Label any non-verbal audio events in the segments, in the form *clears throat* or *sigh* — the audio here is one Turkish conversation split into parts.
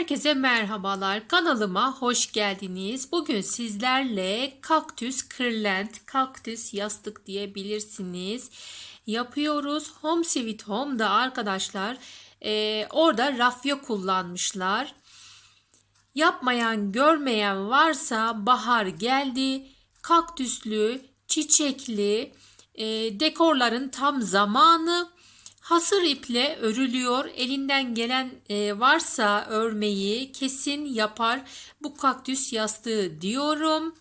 Herkese merhabalar. Kanalıma hoş geldiniz. Bugün sizlerle kaktüs kırlent, kaktüs yastık diyebilirsiniz. Yapıyoruz. Home Sweet Home'da arkadaşlar e, orada rafya kullanmışlar. Yapmayan, görmeyen varsa bahar geldi. Kaktüslü, çiçekli e, dekorların tam zamanı. Hasır iple örülüyor. Elinden gelen e, varsa örmeyi kesin yapar bu kaktüs yastığı diyorum.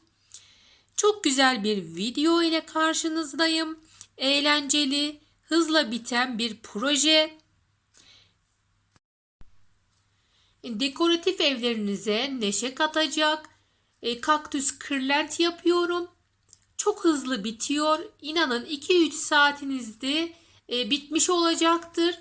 Çok güzel bir video ile karşınızdayım. Eğlenceli, hızla biten bir proje. Dekoratif evlerinize neşe katacak e, kaktüs kırlent yapıyorum. Çok hızlı bitiyor. İnanın 2-3 saatinizde e, bitmiş olacaktır.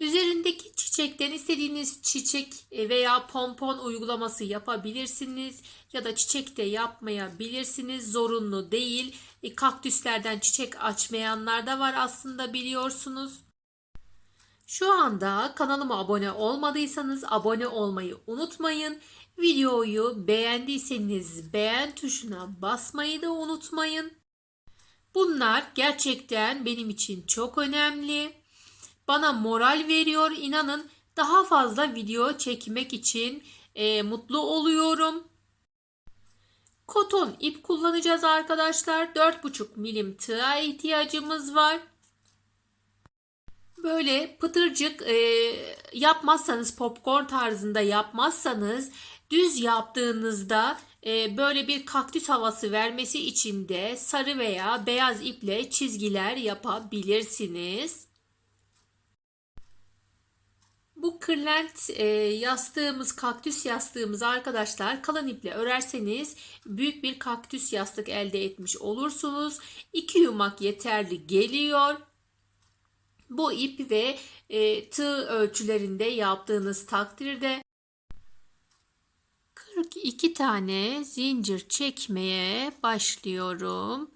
Üzerindeki çiçekten istediğiniz çiçek e, veya pompon uygulaması yapabilirsiniz ya da çiçek de yapmayabilirsiniz. Zorunlu değil. E, kaktüslerden çiçek açmayanlar da var aslında biliyorsunuz. Şu anda kanalıma abone olmadıysanız abone olmayı unutmayın. Videoyu beğendiyseniz beğen tuşuna basmayı da unutmayın. Bunlar gerçekten benim için çok önemli. Bana moral veriyor. İnanın daha fazla video çekmek için e, mutlu oluyorum. Koton ip kullanacağız arkadaşlar. 4,5 milim tığa ihtiyacımız var. Böyle pıtırcık e, yapmazsanız popcorn tarzında yapmazsanız düz yaptığınızda e, böyle bir kaktüs havası vermesi için de sarı veya beyaz iple çizgiler yapabilirsiniz. Bu kırlent e, yastığımız, kaktüs yastığımız arkadaşlar kalın iple örerseniz büyük bir kaktüs yastık elde etmiş olursunuz. İki yumak yeterli geliyor. Bu ip ve e, tığ ölçülerinde yaptığınız takdirde 42 tane zincir çekmeye başlıyorum.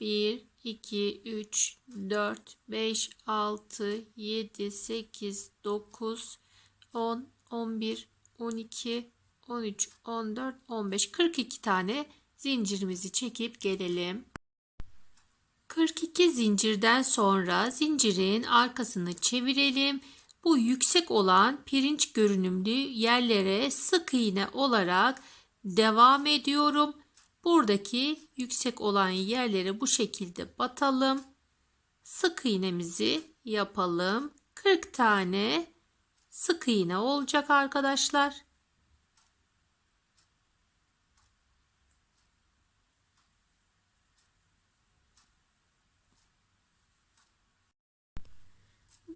1, 2, 3, 4, 5, 6, 7, 8, 9, 10, 11, 12, 13, 14, 15, 42 tane zincirimizi çekip gelelim. 42 zincirden sonra zincirin arkasını çevirelim. Bu yüksek olan pirinç görünümlü yerlere sık iğne olarak devam ediyorum. Buradaki yüksek olan yerlere bu şekilde batalım. Sık iğnemizi yapalım. 40 tane sık iğne olacak arkadaşlar.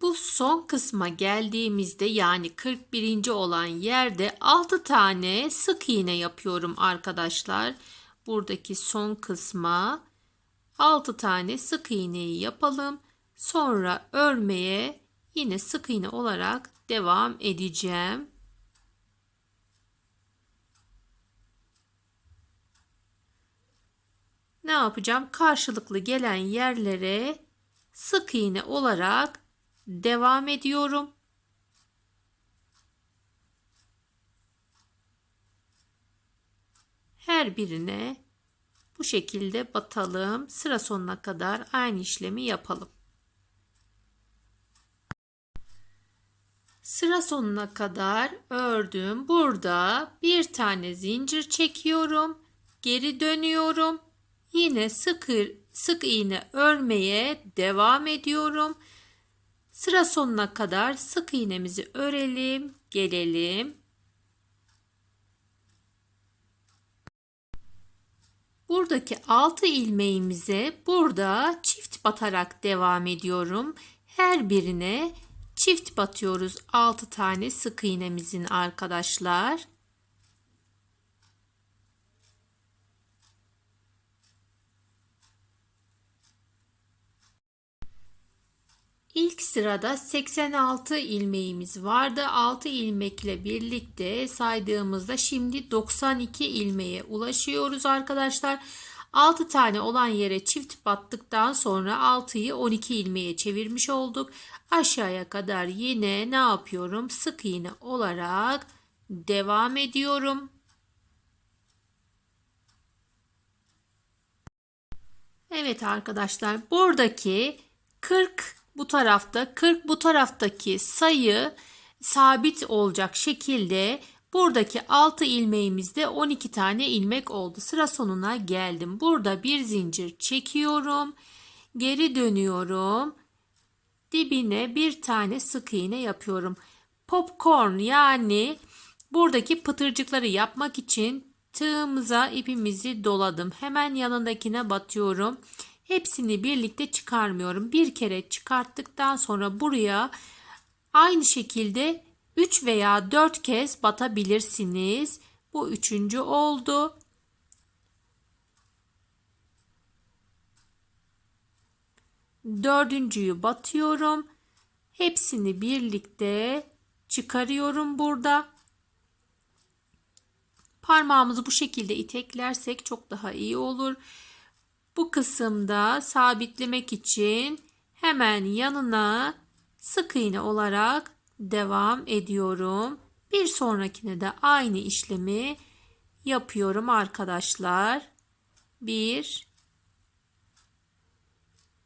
Bu son kısma geldiğimizde yani 41. olan yerde 6 tane sık iğne yapıyorum arkadaşlar. Buradaki son kısma 6 tane sık iğneyi yapalım. Sonra örmeye yine sık iğne olarak devam edeceğim. Ne yapacağım? Karşılıklı gelen yerlere sık iğne olarak devam ediyorum. Her birine bu şekilde batalım. Sıra sonuna kadar aynı işlemi yapalım. Sıra sonuna kadar ördüm. Burada bir tane zincir çekiyorum. Geri dönüyorum. Yine sık sık iğne örmeye devam ediyorum. Sıra sonuna kadar sık iğnemizi örelim, gelelim. Buradaki 6 ilmeğimize burada çift batarak devam ediyorum. Her birine çift batıyoruz 6 tane sık iğnemizin arkadaşlar. İlk sırada 86 ilmeğimiz vardı. 6 ilmekle birlikte saydığımızda şimdi 92 ilmeğe ulaşıyoruz arkadaşlar. 6 tane olan yere çift battıktan sonra 6'yı 12 ilmeğe çevirmiş olduk. Aşağıya kadar yine ne yapıyorum? Sık iğne olarak devam ediyorum. Evet arkadaşlar buradaki 40 bu tarafta 40 bu taraftaki sayı sabit olacak şekilde buradaki 6 ilmeğimizde 12 tane ilmek oldu. Sıra sonuna geldim. Burada bir zincir çekiyorum. Geri dönüyorum. Dibine bir tane sık iğne yapıyorum. Popcorn yani buradaki pıtırcıkları yapmak için tığımıza ipimizi doladım. Hemen yanındakine batıyorum. Hepsini birlikte çıkarmıyorum. Bir kere çıkarttıktan sonra buraya aynı şekilde 3 veya 4 kez batabilirsiniz. Bu üçüncü oldu. Dördüncüyü batıyorum. Hepsini birlikte çıkarıyorum burada. Parmağımızı bu şekilde iteklersek çok daha iyi olur. Bu kısımda sabitlemek için hemen yanına sık iğne olarak devam ediyorum. Bir sonrakine de aynı işlemi yapıyorum arkadaşlar. 1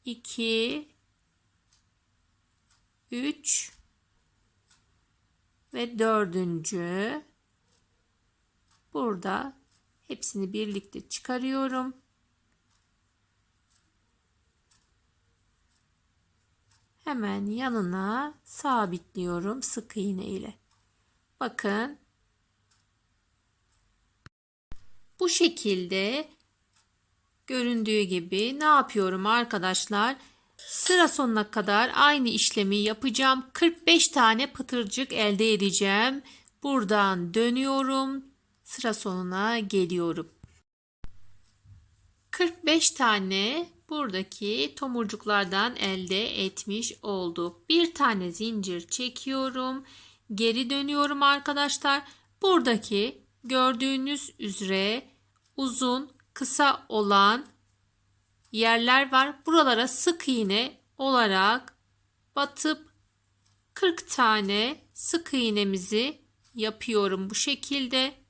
2 3 ve dördüncü burada hepsini birlikte çıkarıyorum. Hemen yanına sabitliyorum sık iğne ile. Bakın bu şekilde göründüğü gibi ne yapıyorum arkadaşlar? Sıra sonuna kadar aynı işlemi yapacağım. 45 tane pıtırcık elde edeceğim. Buradan dönüyorum. Sıra sonuna geliyorum. 45 tane buradaki tomurcuklardan elde etmiş olduk. Bir tane zincir çekiyorum. Geri dönüyorum arkadaşlar. Buradaki gördüğünüz üzere uzun, kısa olan yerler var. Buralara sık iğne olarak batıp 40 tane sık iğnemizi yapıyorum bu şekilde.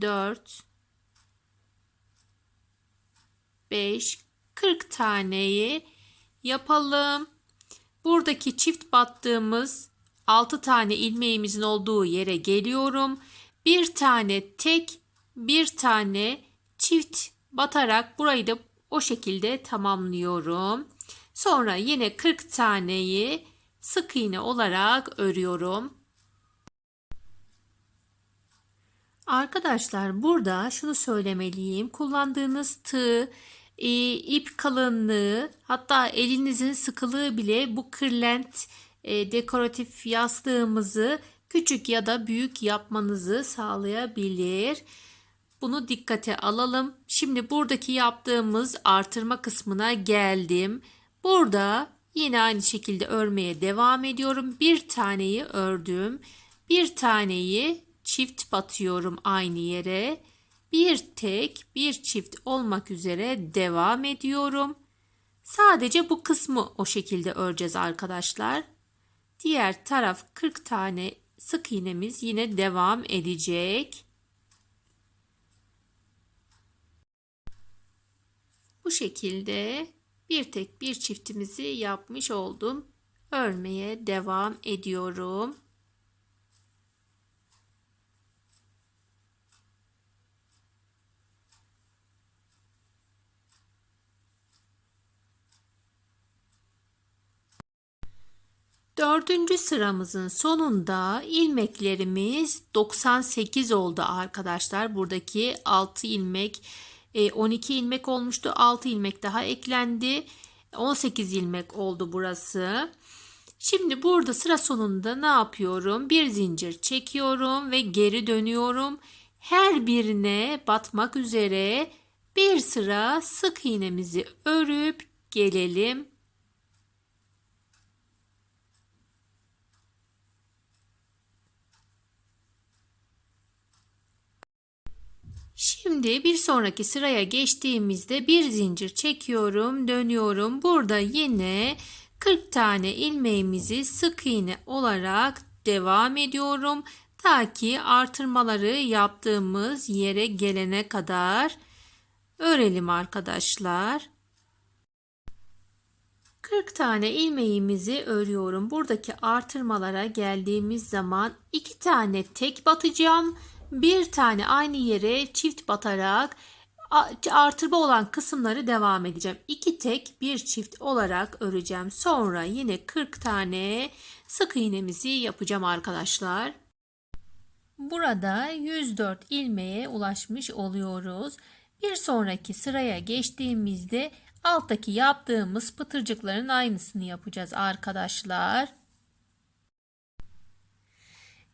4 5 40 taneyi yapalım. Buradaki çift battığımız 6 tane ilmeğimizin olduğu yere geliyorum. Bir tane tek, bir tane çift batarak burayı da o şekilde tamamlıyorum. Sonra yine 40 taneyi sık iğne olarak örüyorum. Arkadaşlar burada şunu söylemeliyim. Kullandığınız tığ, e, ip kalınlığı hatta elinizin sıkılığı bile bu kırlent e, dekoratif yastığımızı küçük ya da büyük yapmanızı sağlayabilir. Bunu dikkate alalım. Şimdi buradaki yaptığımız artırma kısmına geldim. Burada yine aynı şekilde örmeye devam ediyorum. Bir taneyi ördüm. Bir taneyi çift batıyorum aynı yere. Bir tek, bir çift olmak üzere devam ediyorum. Sadece bu kısmı o şekilde öreceğiz arkadaşlar. Diğer taraf 40 tane sık iğnemiz yine devam edecek. Bu şekilde bir tek bir çiftimizi yapmış oldum. Örmeye devam ediyorum. Dördüncü sıramızın sonunda ilmeklerimiz 98 oldu arkadaşlar. Buradaki 6 ilmek 12 e, ilmek olmuştu. 6 ilmek daha eklendi. 18 ilmek oldu burası. Şimdi burada sıra sonunda ne yapıyorum? Bir zincir çekiyorum ve geri dönüyorum. Her birine batmak üzere bir sıra sık iğnemizi örüp gelelim. Şimdi bir sonraki sıraya geçtiğimizde bir zincir çekiyorum, dönüyorum. Burada yine 40 tane ilmeğimizi sık iğne olarak devam ediyorum. Ta ki artırmaları yaptığımız yere gelene kadar örelim arkadaşlar. 40 tane ilmeğimizi örüyorum. Buradaki artırmalara geldiğimiz zaman 2 tane tek batacağım. Bir tane aynı yere çift batarak artırma olan kısımları devam edeceğim. 2 tek bir çift olarak öreceğim. Sonra yine 40 tane sık iğnemizi yapacağım arkadaşlar. Burada 104 ilmeğe ulaşmış oluyoruz. Bir sonraki sıraya geçtiğimizde alttaki yaptığımız pıtırcıkların aynısını yapacağız arkadaşlar.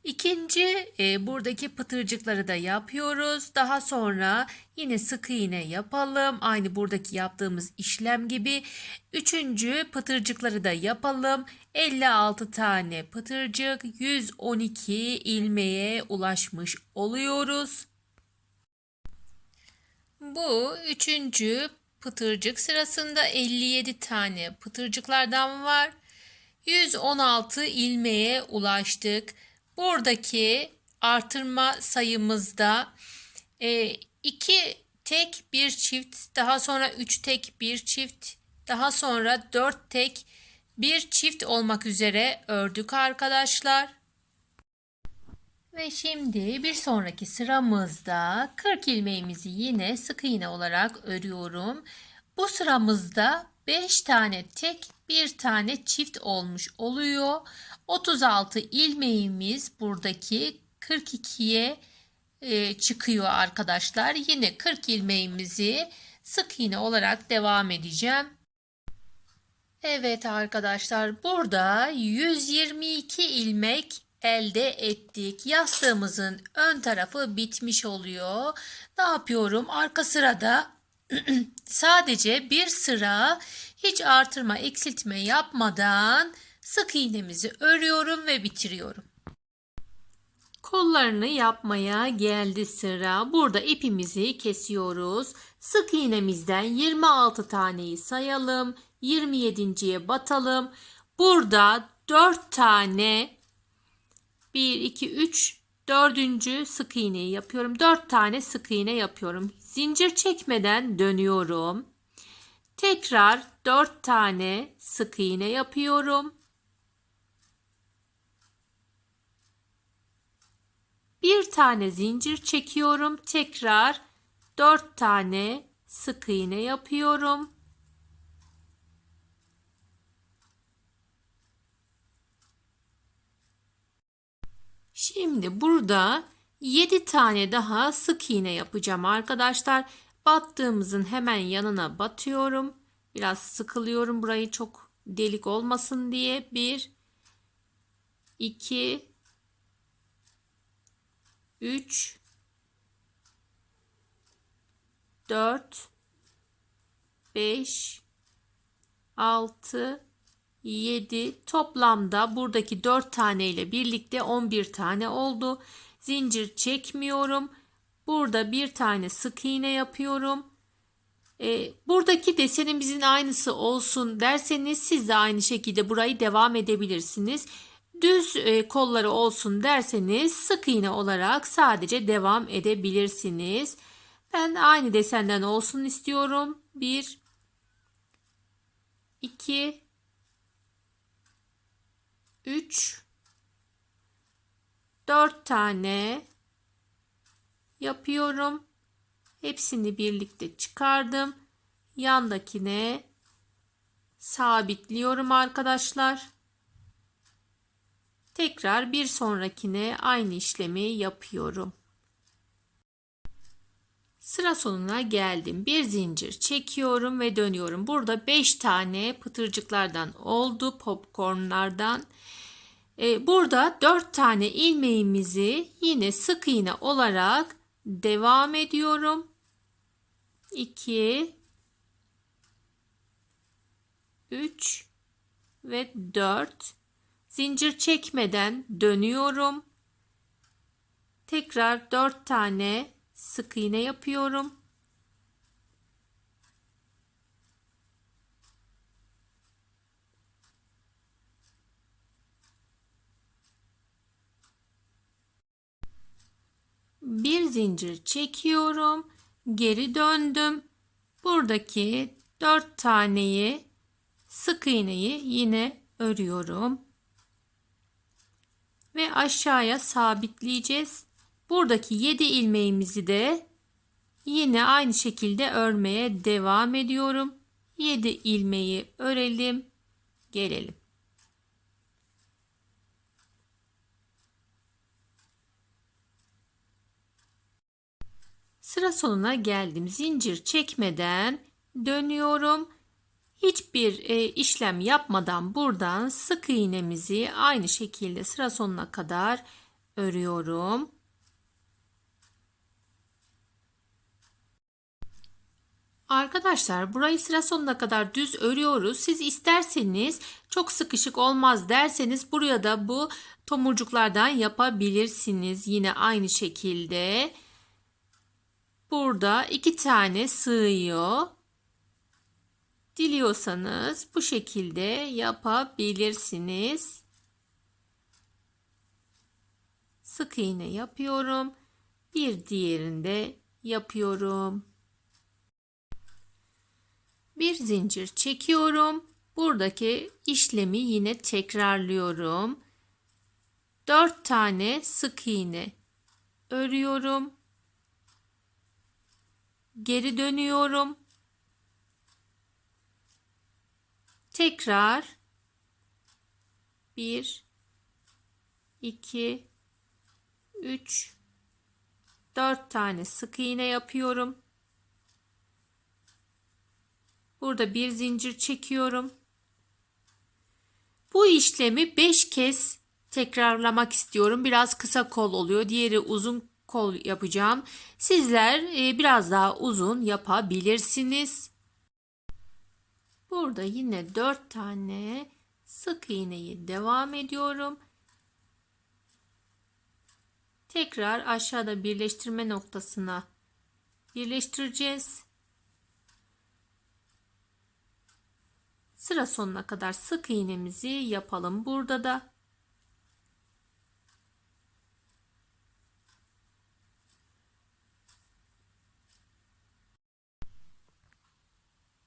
İkinci e, buradaki pıtırcıkları da yapıyoruz. Daha sonra yine sık iğne yapalım. Aynı buradaki yaptığımız işlem gibi. Üçüncü pıtırcıkları da yapalım. 56 tane pıtırcık 112 ilmeğe ulaşmış oluyoruz. Bu üçüncü pıtırcık sırasında 57 tane pıtırcıklardan var. 116 ilmeğe ulaştık. Buradaki artırma sayımızda 2 e, tek bir çift, daha sonra 3 tek bir çift, daha sonra 4 tek bir çift olmak üzere ördük arkadaşlar. Ve şimdi bir sonraki sıramızda 40 ilmeğimizi yine sık iğne olarak örüyorum. Bu sıramızda 5 tane tek bir tane çift olmuş oluyor. 36 ilmeğimiz buradaki 42'ye e, çıkıyor arkadaşlar. Yine 40 ilmeğimizi sık iğne olarak devam edeceğim. Evet arkadaşlar burada 122 ilmek elde ettik. Yastığımızın ön tarafı bitmiş oluyor. Ne yapıyorum? Arka sırada *clears throat* sadece bir sıra hiç artırma eksiltme yapmadan sık iğnemizi örüyorum ve bitiriyorum. Kollarını yapmaya geldi sıra. Burada ipimizi kesiyoruz. Sık iğnemizden 26 taneyi sayalım. 27.ye batalım. Burada 4 tane 1 2 3 dördüncü sık iğneyi yapıyorum. 4 tane sık iğne yapıyorum. Zincir çekmeden dönüyorum. Tekrar 4 tane sık iğne yapıyorum. Bir tane zincir çekiyorum. Tekrar 4 tane sık iğne yapıyorum. Şimdi burada 7 tane daha sık iğne yapacağım arkadaşlar. Battığımızın hemen yanına batıyorum. Biraz sıkılıyorum burayı çok delik olmasın diye. 1 2 3 4 5 6 7 toplamda buradaki 4 tane ile birlikte 11 tane oldu. Zincir çekmiyorum. Burada bir tane sık iğne yapıyorum. Ee, buradaki desenimizin aynısı olsun derseniz siz de aynı şekilde burayı devam edebilirsiniz. Düz e, kolları olsun derseniz sık iğne olarak sadece devam edebilirsiniz. Ben aynı desenden olsun istiyorum. 1 2 3 4 tane yapıyorum. Hepsini birlikte çıkardım. Yandakine sabitliyorum arkadaşlar. Tekrar bir sonrakine aynı işlemi yapıyorum. Sıra sonuna geldim. Bir zincir çekiyorum ve dönüyorum. Burada 5 tane pıtırcıklardan oldu. Popcornlardan. Ee, burada 4 tane ilmeğimizi yine sık iğne olarak devam ediyorum. 2 3 ve 4 zincir çekmeden dönüyorum. Tekrar 4 tane sık iğne yapıyorum. Bir zincir çekiyorum. Geri döndüm. Buradaki 4 taneyi sık iğneyi yine örüyorum. Ve aşağıya sabitleyeceğiz. Buradaki 7 ilmeğimizi de yine aynı şekilde örmeye devam ediyorum. 7 ilmeği örelim. Gelelim. Sıra sonuna geldim. Zincir çekmeden dönüyorum. Hiçbir e, işlem yapmadan buradan sık iğnemizi aynı şekilde sıra sonuna kadar örüyorum. Arkadaşlar burayı sıra sonuna kadar düz örüyoruz. Siz isterseniz çok sıkışık olmaz derseniz buraya da bu tomurcuklardan yapabilirsiniz. Yine aynı şekilde. Burada iki tane sığıyor. Diliyorsanız bu şekilde yapabilirsiniz. Sık iğne yapıyorum. Bir diğerinde yapıyorum. Bir zincir çekiyorum. Buradaki işlemi yine tekrarlıyorum. 4 tane sık iğne örüyorum. Geri dönüyorum. Tekrar 1 2 3 4 tane sık iğne yapıyorum. Burada bir zincir çekiyorum. Bu işlemi 5 kez tekrarlamak istiyorum. Biraz kısa kol oluyor. Diğeri uzun kol yapacağım. Sizler e, biraz daha uzun yapabilirsiniz. Burada yine 4 tane sık iğneyi devam ediyorum. Tekrar aşağıda birleştirme noktasına birleştireceğiz. Sıra sonuna kadar sık iğnemizi yapalım burada da.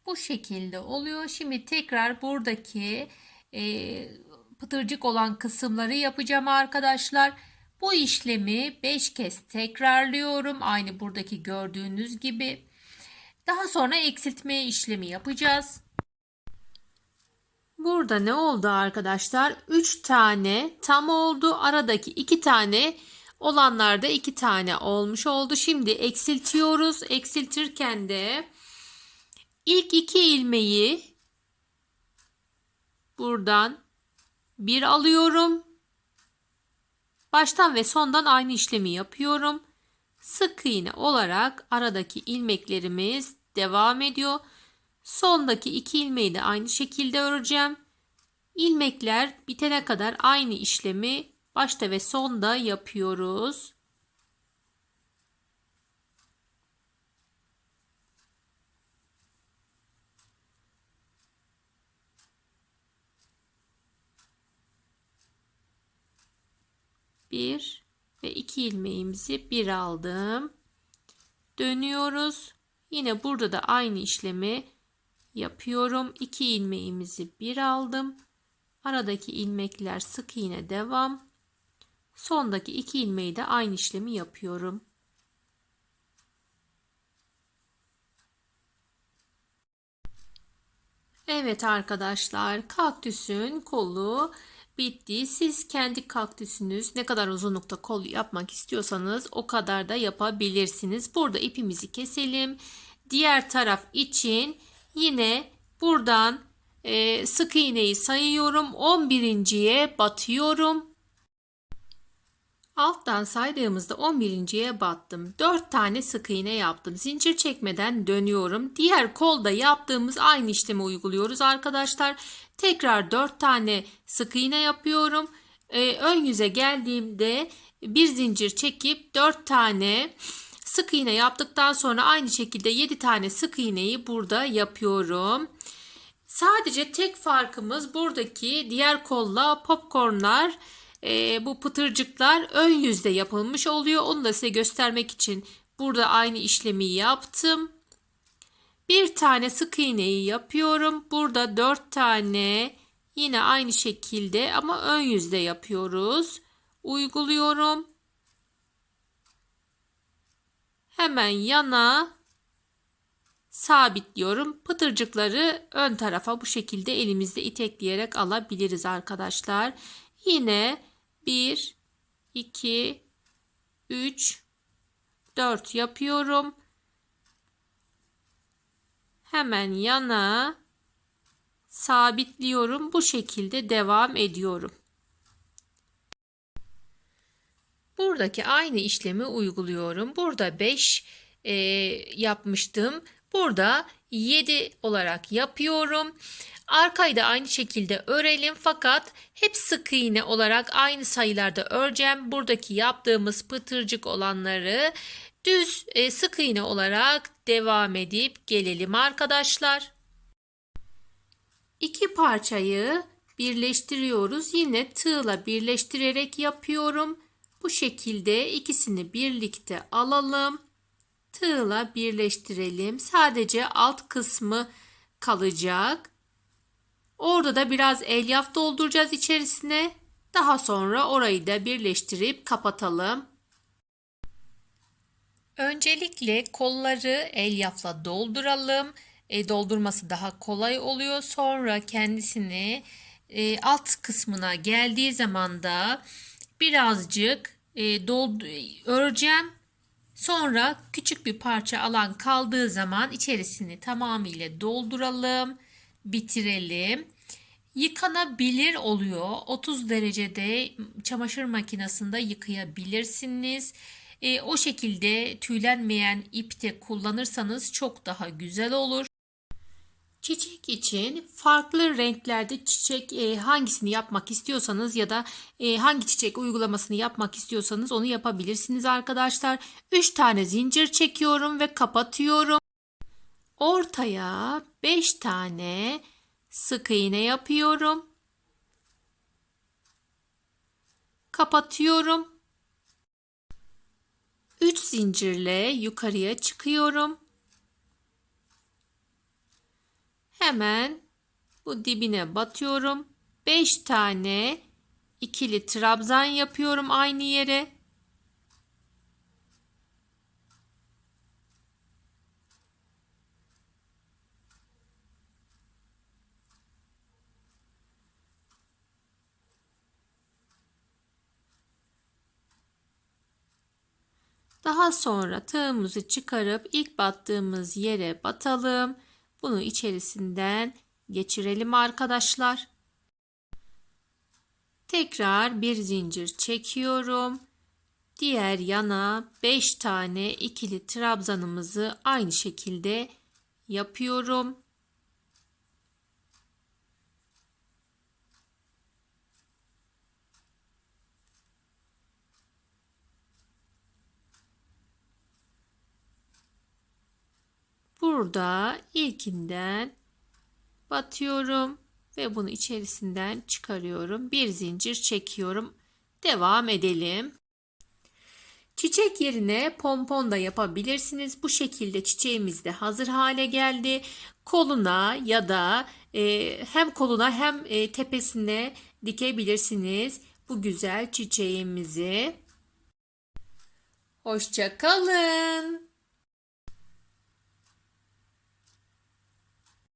Bu şekilde oluyor. Şimdi tekrar buradaki e, pıtırcık olan kısımları yapacağım arkadaşlar. Bu işlemi 5 kez tekrarlıyorum. Aynı buradaki gördüğünüz gibi. Daha sonra eksiltme işlemi yapacağız. Burada ne oldu arkadaşlar? 3 tane tam oldu. Aradaki 2 tane olanlarda 2 tane olmuş oldu. Şimdi eksiltiyoruz. Eksiltirken de ilk 2 ilmeği buradan bir alıyorum. Baştan ve sondan aynı işlemi yapıyorum. Sık iğne olarak aradaki ilmeklerimiz devam ediyor. Sondaki iki ilmeği de aynı şekilde öreceğim. İlmekler bitene kadar aynı işlemi başta ve sonda yapıyoruz. Bir ve iki ilmeğimizi bir aldım. Dönüyoruz. Yine burada da aynı işlemi yapıyorum. 2 ilmeğimizi bir aldım. Aradaki ilmekler sık iğne devam. Sondaki iki ilmeği de aynı işlemi yapıyorum. Evet arkadaşlar kaktüsün kolu bitti. Siz kendi kaktüsünüz ne kadar uzunlukta kol yapmak istiyorsanız o kadar da yapabilirsiniz. Burada ipimizi keselim. Diğer taraf için Yine buradan e, sık iğneyi sayıyorum. 11.ye batıyorum. Alttan saydığımızda 11.ye battım. 4 tane sık iğne yaptım. Zincir çekmeden dönüyorum. Diğer kolda yaptığımız aynı işlemi uyguluyoruz arkadaşlar. Tekrar 4 tane sık iğne yapıyorum. Ee, ön yüze geldiğimde bir zincir çekip 4 tane sık iğne yaptıktan sonra aynı şekilde 7 tane sık iğneyi burada yapıyorum. Sadece tek farkımız buradaki diğer kolla popcornlar e, bu pıtırcıklar ön yüzde yapılmış oluyor. Onu da size göstermek için burada aynı işlemi yaptım. Bir tane sık iğneyi yapıyorum. Burada dört tane yine aynı şekilde ama ön yüzde yapıyoruz. Uyguluyorum. Hemen yana sabitliyorum. Pıtırcıkları ön tarafa bu şekilde elimizde itekleyerek alabiliriz arkadaşlar. Yine 1, 2, 3, 4 yapıyorum. Hemen yana sabitliyorum. Bu şekilde devam ediyorum. Buradaki aynı işlemi uyguluyorum. Burada 5 e, yapmıştım. Burada 7 olarak yapıyorum. Arkayı da aynı şekilde örelim fakat hep sık iğne olarak aynı sayılarda öreceğim. Buradaki yaptığımız pıtırcık olanları düz e, sık iğne olarak devam edip gelelim arkadaşlar. İki parçayı birleştiriyoruz. Yine tığla birleştirerek yapıyorum. Bu şekilde ikisini birlikte alalım. Tığla birleştirelim. Sadece alt kısmı kalacak. Orada da biraz elyaf dolduracağız içerisine. Daha sonra orayı da birleştirip kapatalım. Öncelikle kolları elyafla dolduralım. E, doldurması daha kolay oluyor. Sonra kendisini e, alt kısmına geldiği zaman da birazcık e, doldu, öreceğim. Sonra küçük bir parça alan kaldığı zaman içerisini tamamıyla dolduralım, bitirelim. Yıkanabilir oluyor. 30 derecede çamaşır makinesinde yıkayabilirsiniz. E, o şekilde tüylenmeyen ipte kullanırsanız çok daha güzel olur. Çiçek için farklı renklerde çiçek e, hangisini yapmak istiyorsanız ya da e, hangi çiçek uygulamasını yapmak istiyorsanız onu yapabilirsiniz arkadaşlar. 3 tane zincir çekiyorum ve kapatıyorum. Ortaya 5 tane sık iğne yapıyorum. Kapatıyorum. 3 zincirle yukarıya çıkıyorum. Hemen bu dibine batıyorum. 5 tane ikili trabzan yapıyorum aynı yere. Daha sonra tığımızı çıkarıp ilk battığımız yere batalım. Bunu içerisinden geçirelim arkadaşlar. Tekrar bir zincir çekiyorum. Diğer yana 5 tane ikili trabzanımızı aynı şekilde yapıyorum. Burada ilkinden batıyorum ve bunu içerisinden çıkarıyorum. Bir zincir çekiyorum. Devam edelim. Çiçek yerine pompon da yapabilirsiniz. Bu şekilde çiçeğimiz de hazır hale geldi. Koluna ya da e, hem koluna hem e, tepesine dikebilirsiniz bu güzel çiçeğimizi. Hoşça kalın.